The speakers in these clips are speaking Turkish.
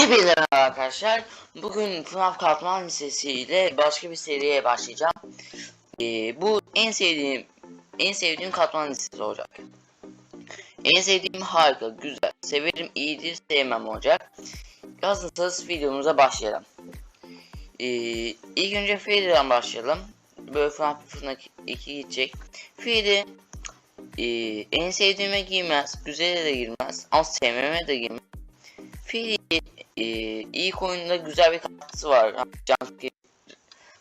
Hepinize merhaba arkadaşlar. Bugün FNAF Katman Lisesi ile başka bir seriye başlayacağım. Ee, bu en sevdiğim en sevdiğim Katman Lisesi olacak. En sevdiğim harika, güzel, severim, iyidir, sevmem olacak. Hazırsanız videomuza başlayalım. Ee, ilk önce Freddy'den başlayalım. Böyle FNAF FNAF 2 gidecek. Freddy ee, en sevdiğime girmez, güzele de girmez, ama sevmeme de girmez. Freddy e, ilk oyunda güzel bir katkısı var.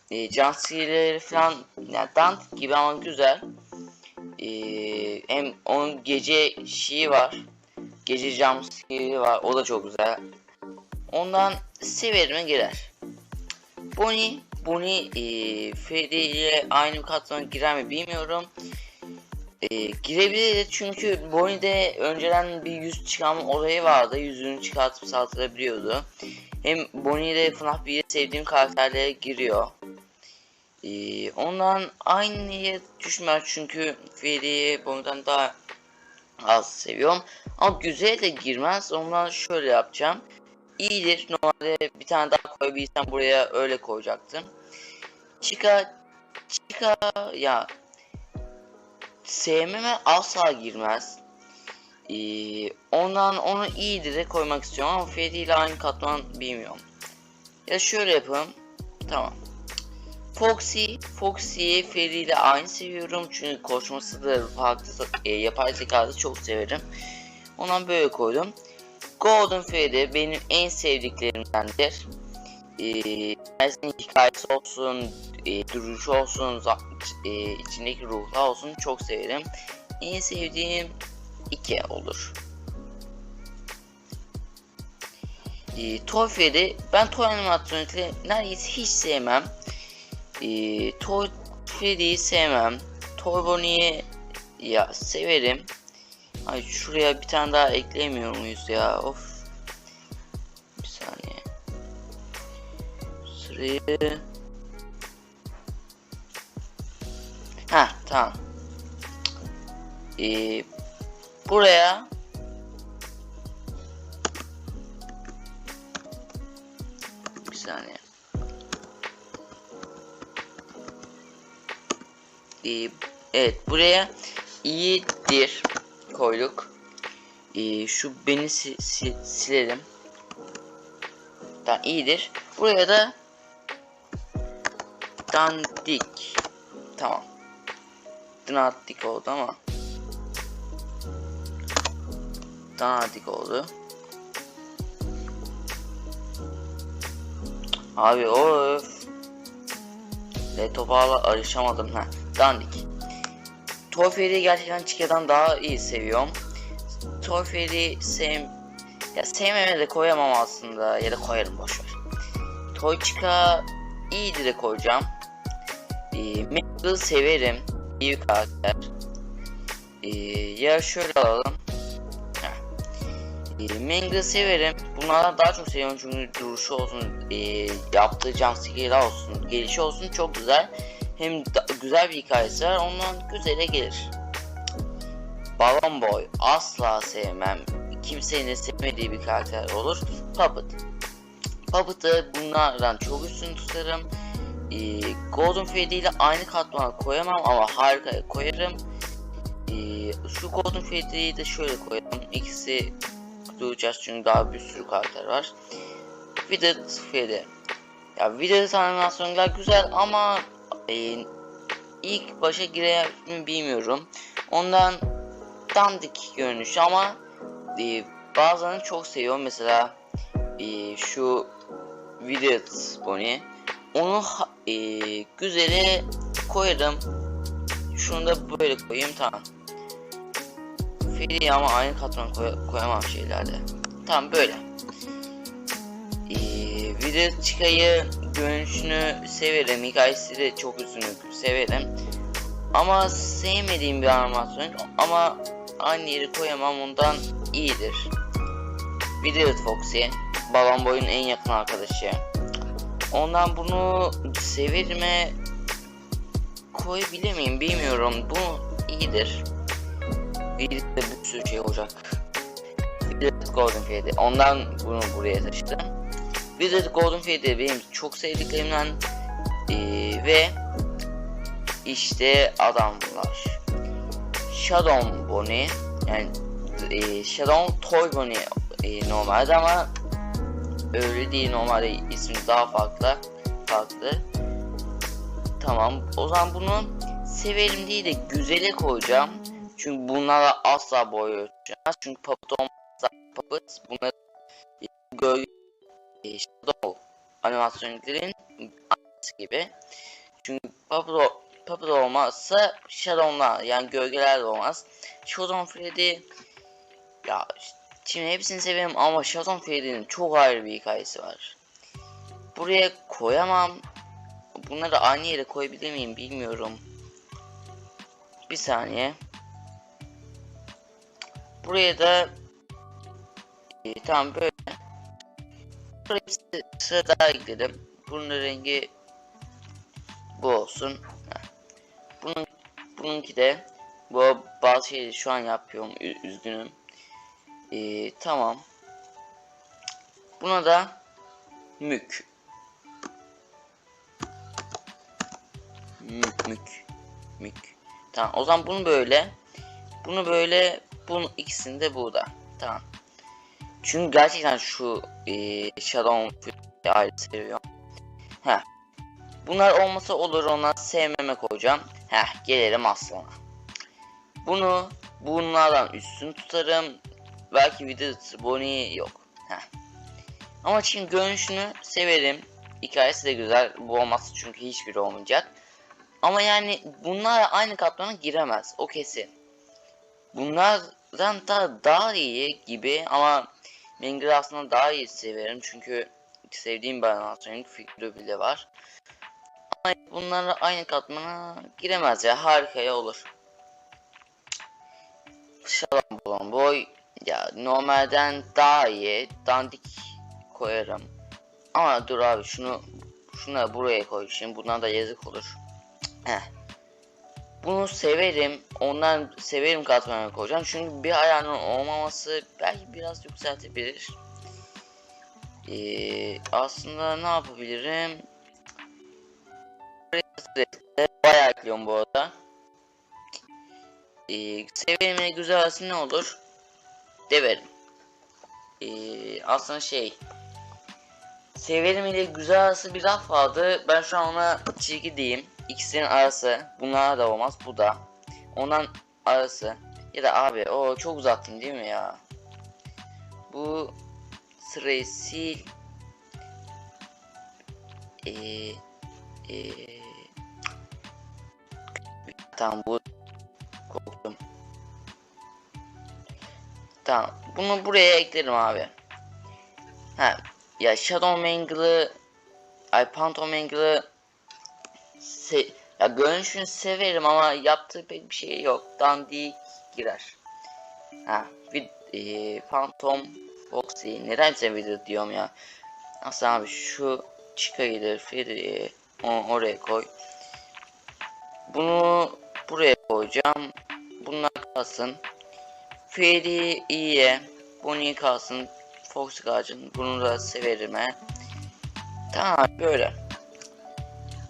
Jumpscare, e, falan yani dant gibi ama güzel. E, hem onun gece şeyi var. Gece jumpscare'i var. O da çok güzel. Ondan severime girer. Bonnie Bonnie e, Freddy ile aynı katmana girer mi bilmiyorum. E, girebilir çünkü Bonnie'de önceden bir yüz çıkarma olayı vardı. Yüzünü çıkartıp saldırabiliyordu. Hem Bonnie ile FNAF 1'i sevdiğim karakterlere giriyor. E, ondan aynıya düşmez çünkü Freddy'yi Bonnie'den daha az seviyorum. Ama güzel de girmez. Ondan şöyle yapacağım. İyidir. Normalde bir tane daha koyabilsem buraya öyle koyacaktım. Chica Chica ya sevmeme asla girmez. Ee, ondan onu iyidir de koymak istiyorum ama Freddy ile aynı katman bilmiyorum. Ya şöyle yapalım. Tamam. Foxy, Foxy'yi Freddy ile aynı seviyorum çünkü koşması da farklı e, yapay zekada çok severim. Ondan böyle koydum. Golden Freddy benim en sevdiklerimdendir. Ee, hikayesi olsun, e, duruşu olsun, e, içindeki ruhlar olsun çok severim. En sevdiğim iki olur. E, Toy Freddy, ben Toy animatronikleri neredeyse hiç sevmem. E, Toy Freddy'yi sevmem. Toy Bonnie'yi ya severim. Ay şuraya bir tane daha ekleyemiyor muyuz ya? Of. Sırayı Ha tamam. Ee, buraya bir saniye. Ee, evet buraya iyidir koyduk. Ee, şu beni si si silelim. Tamam iyidir. Buraya da dandik. Tamam. Danatik oldu ama. Danatik oldu. Abi of. Le topağla arışamadım ha. Dandik. Torferi gerçekten Chicka'dan daha iyi seviyorum. Torferi sev... Ya sevmeme de koyamam aslında ya da koyarım boşver. Toy Chica iyidir de koyacağım. Megal'ı severim. İyi karakter. Ee, ya şöyle alalım. Ee, Mangle'ı severim. Bunlardan daha çok seviyorum çünkü duruşu olsun, e, yaptığı jumpscare'lar olsun, gelişi olsun çok güzel. Hem güzel bir hikayesi var, ondan güzele gelir. Balon Boy asla sevmem. Kimsenin de sevmediği bir karakter olur. Puppet. Puppet'ı bunlardan çok üstün tutarım. Ee, Golden Freddy ile aynı katmana koyamam ama harika koyarım. Ee, şu Golden Freddy'yi de şöyle koyalım. İkisi duyacağız çünkü daha bir sürü karakter var. Withered Freddy. Ya Withered animasyonlar güzel ama e, ilk başa girer mi bilmiyorum. Ondan dandik görünüş ama e, bazılarını çok seviyorum. Mesela e, şu Withered Bonnie onu e, güzele koyarım. Şunu da böyle koyayım tamam. Feri ama aynı katman koy koyamam şeylerde. Tamam böyle. Ee, video çıkayı görünüşünü severim. Hikayesi de çok üstünü severim. Ama sevmediğim bir animasyon ama aynı yeri koyamam ondan iyidir. Video Foxy. Babam boyun en yakın arkadaşı. Ondan bunu severim mi koyabilir miyim bilmiyorum. Bu iyidir. Birlikte bir sürü şey olacak. Wizard Golden Fairy. Ondan bunu buraya taşıdım. Wizard Golden Fairy benim çok sevdiklerimden ee, ve işte adamlar. Shadow Bonnie yani e, Shadow Toy Bonnie e, normalde ama öyle değil normalde ismi daha farklı farklı. Tamam o zaman bunu severim değil de güzele koyacağım. Çünkü bunlarla asla boy ölçeceğiz çünkü puppet olmazsa puppet bunlar e, gölge shadow animasyonların gibi. Çünkü ol- puppet olmazsa shadow'lar yani gölgeler de olmaz. Shadow Freddy ya şimdi hepsini severim ama Shadow Freddy'nin çok ayrı bir hikayesi var. Buraya koyamam. Bunları aynı yere koyabilir miyim bilmiyorum. Bir saniye. Buraya da e, tamam böyle. Buraya bir sıra daha ekledim. Bunun rengi bu olsun. Bunun bununki de bu bazı şeyleri şu an yapıyorum üzgünüm ee, tamam buna da mük mük mük mük tamam o zaman bunu böyle bunu böyle bunun ikisini de burada tamam çünkü gerçekten şu e, Shadow ayrı seviyorum Heh. Bunlar olmasa olur ona sevmeme koyacağım. Heh gelelim aslana. Bunu bunlardan üstün tutarım. Belki Withered Bonnie yok. Heh. Ama şimdi görünüşünü severim. Hikayesi de güzel. Bu olmazsa çünkü hiçbiri olmayacak. Ama yani bunlar aynı katmana giremez. O kesin. Bunlardan da daha iyi gibi ama Mengri aslında daha iyi severim çünkü sevdiğim bir animasyon figürü bile var. Ama bunlarla aynı katmana giremez ya harikaya olur. Şalom boy ya normalden daha iyi dandik koyarım. Ama dur abi şunu şuna buraya koy şimdi bundan da yazık olur. Heh. Bunu severim. Ondan severim katmanı koyacağım. Çünkü bir ayağının olmaması belki biraz yükseltebilir. Ee, aslında ne yapabilirim? Bayağı ekliyorum bu arada. Ee, sevimli güzel ne olur? Deverim. Ee, aslında şey Severim ile güzel arası bir laf vardı. Ben şu an ona çizgi diyeyim. İkisinin arası. Bunlar da olmaz. Bu da. Ondan arası. Ya da abi o çok uzattım değil mi ya? Bu sırayı sil. Ee, ee, tamam bu Tamam bunu buraya eklerim abi. Ha ya Shadow Mangle'ı ay Phantom Mangle'ı se ya görünüşünü severim ama yaptığı pek bir şey yok. Dandik girer. Ha bir e, Phantom Foxy neden size video diyorum ya. Aslında abi şu çıkayıdır Freddy'yi oraya koy. Bunu buraya koyacağım. Bunlar kalsın. Freddy iyiye. Bonnie kalsın. Fox ağacın bunu da severim he. Tamam böyle.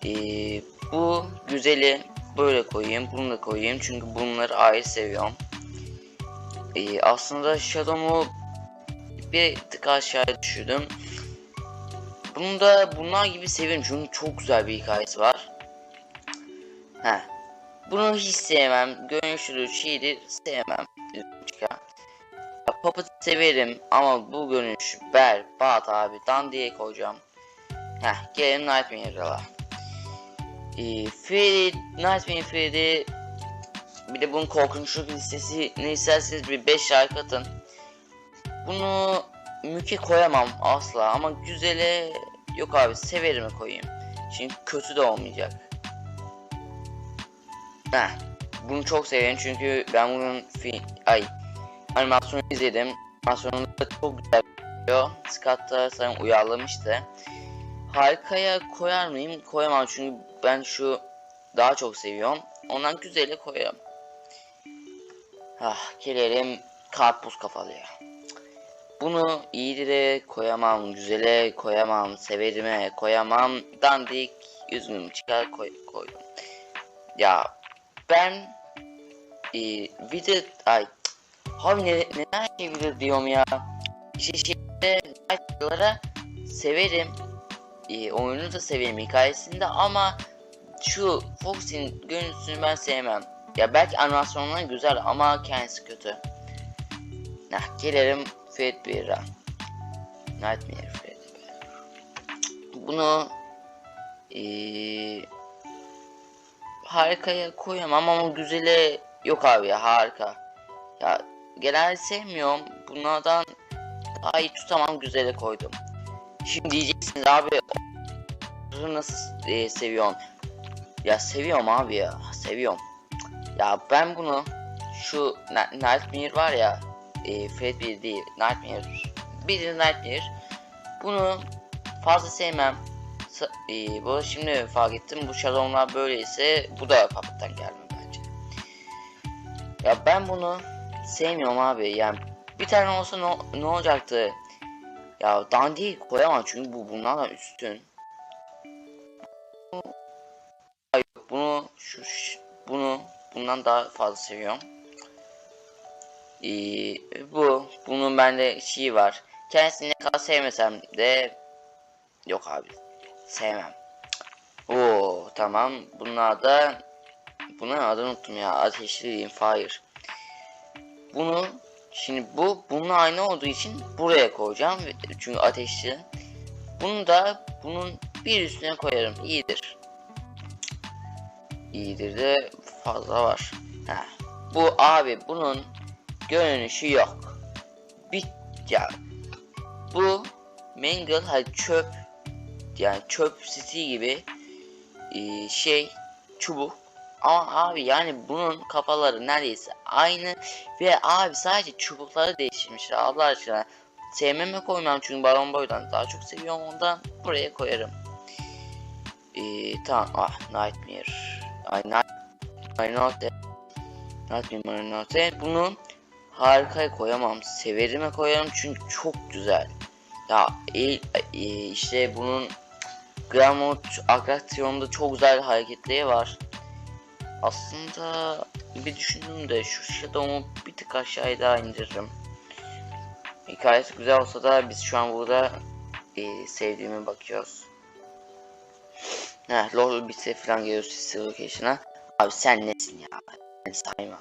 Ee, bu güzeli böyle koyayım. Bunu da koyayım. Çünkü bunları ayrı seviyorum. Ee, aslında Shadow'u bir tık aşağıya düşürdüm. Bunu da bunlar gibi seviyorum. Çünkü çok güzel bir hikayesi var. Heh. Bunu hiç sevmem. Görünüşlü şeydir sevmem. Ya Puppet severim ama bu görünüş berbat abi. Dandiye koyacağım. Heh gelelim Nightmare'a. Ee, Freddy, Nightmare Freddy bir de bunun korkunçluk listesi ne isterseniz bir 5 like atın. Bunu müke koyamam asla ama güzele yok abi severime koyayım. Çünkü kötü de olmayacak. Heh, bunu çok severim çünkü ben bunun fi ay animasyonu izledim. Animasyonunda çok güzel oluyor. Scott da uyarlamıştı. Harikaya koyar mıyım? Koyamam çünkü ben şu daha çok seviyorum. Ondan güzeli koyarım. Ah gelelim karpuz kafalıya. bunu iyilere koyamam, güzele koyamam, severime koyamam, dandik üzgünüm çıkar koy, koydum. Ya ben e, video ay abi ne, neden şey video diyorum ya? İşte şeyde severim. E, oyunu da severim hikayesinde ama şu Fox'in görüntüsünü ben sevmem. Ya belki animasyonları güzel ama kendisi kötü. Nah gelelim Fredbear'a Nightmare Fredbear bunu eee harikaya koyamam ama güzele yok abi ya harika. Ya genelde sevmiyorum. Bunlardan daha iyi tutamam güzele koydum. Şimdi diyeceksiniz abi nasıl e, seviyorsun? Ya seviyorum abi ya seviyorum. Ya ben bunu şu Nightmare var ya e, Fredbear değil Nightmare bir de Nightmare bunu fazla sevmem Sa- e, bu şimdi fark ettim bu şalonlar böyleyse bu da Puppet'tan bence. Ya ben bunu sevmiyorum abi yani bir tane olsa ne, ne olacaktı? Ya dandiyi koyamam çünkü bu bunlardan üstün. Ay, Bunu şu bunu bundan daha fazla seviyorum. Ee, bu bunun bende şeyi var. Kendisini ne kadar sevmesem de yok abi sevmem. Oo tamam. Bunlar da bunun adını unuttum ya. Ateşli Fire. Bunu şimdi bu bununla aynı olduğu için buraya koyacağım çünkü ateşli. Bunu da bunun bir üstüne koyarım. İyidir. İyidir de fazla var. Ha. Bu abi bunun görünüşü yok. Bir ya bu Mangle hani çöp yani çöp sisi gibi e, şey çubuk ama abi yani bunun kafaları neredeyse aynı ve abi sadece çubukları değiştirmişler Allah aşkına. Sevmeme koymam çünkü Baron Boy'dan daha çok seviyorum ondan. Buraya koyarım. E, tamam. Ah Nightmare. Ay Night Marinote Nightmare Marinote bunu harikaya koyamam. Severime koyarım çünkü çok güzel. Ya e, e, işte bunun Gramot atraksiyonda çok güzel hareketleri var. Aslında bir düşündüm de şu Shadow'u bir tık aşağıya daha indiririm. Hikayesi güzel olsa da biz şu an burada e, sevdiğime bakıyoruz. Heh, LoL bitse falan geliyoruz Sister Location'a. Abi sen nesin ya? Ben sayma.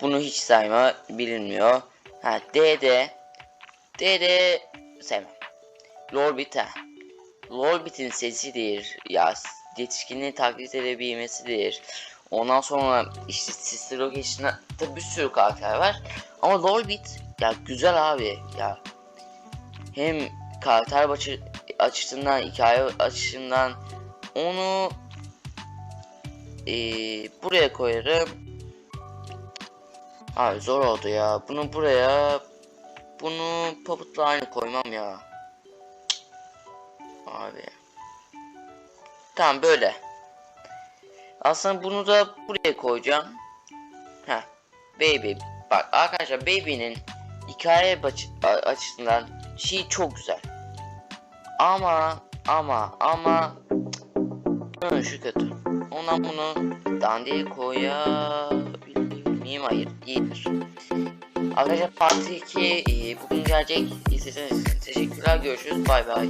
Bunu hiç sayma bilinmiyor. Ha DD DD sevmem. Lorbit ha. Lorbit'in sesidir. Ya yetişkinliği taklit edebilmesidir. Ondan sonra işte Sister Location'da da bir sürü karakter var. Ama Lorbit ya güzel abi ya. Hem karakter açı, açısından, hikaye açısından onu eee, buraya koyarım. Abi zor oldu ya. Bunu buraya bunu Puppet'la aynı koymam ya. Abi. Tamam böyle. Aslında bunu da buraya koyacağım. Heh. Baby. Bak arkadaşlar Baby'nin hikaye açısından şey çok güzel. Ama ama ama şu kötü. Ondan bunu dandiye koyabilir miyim? Hayır. iyidir. Arkadaşlar Part 2 e, bugün gelecek. İzlediğiniz için teşekkürler. Görüşürüz. Bay bay.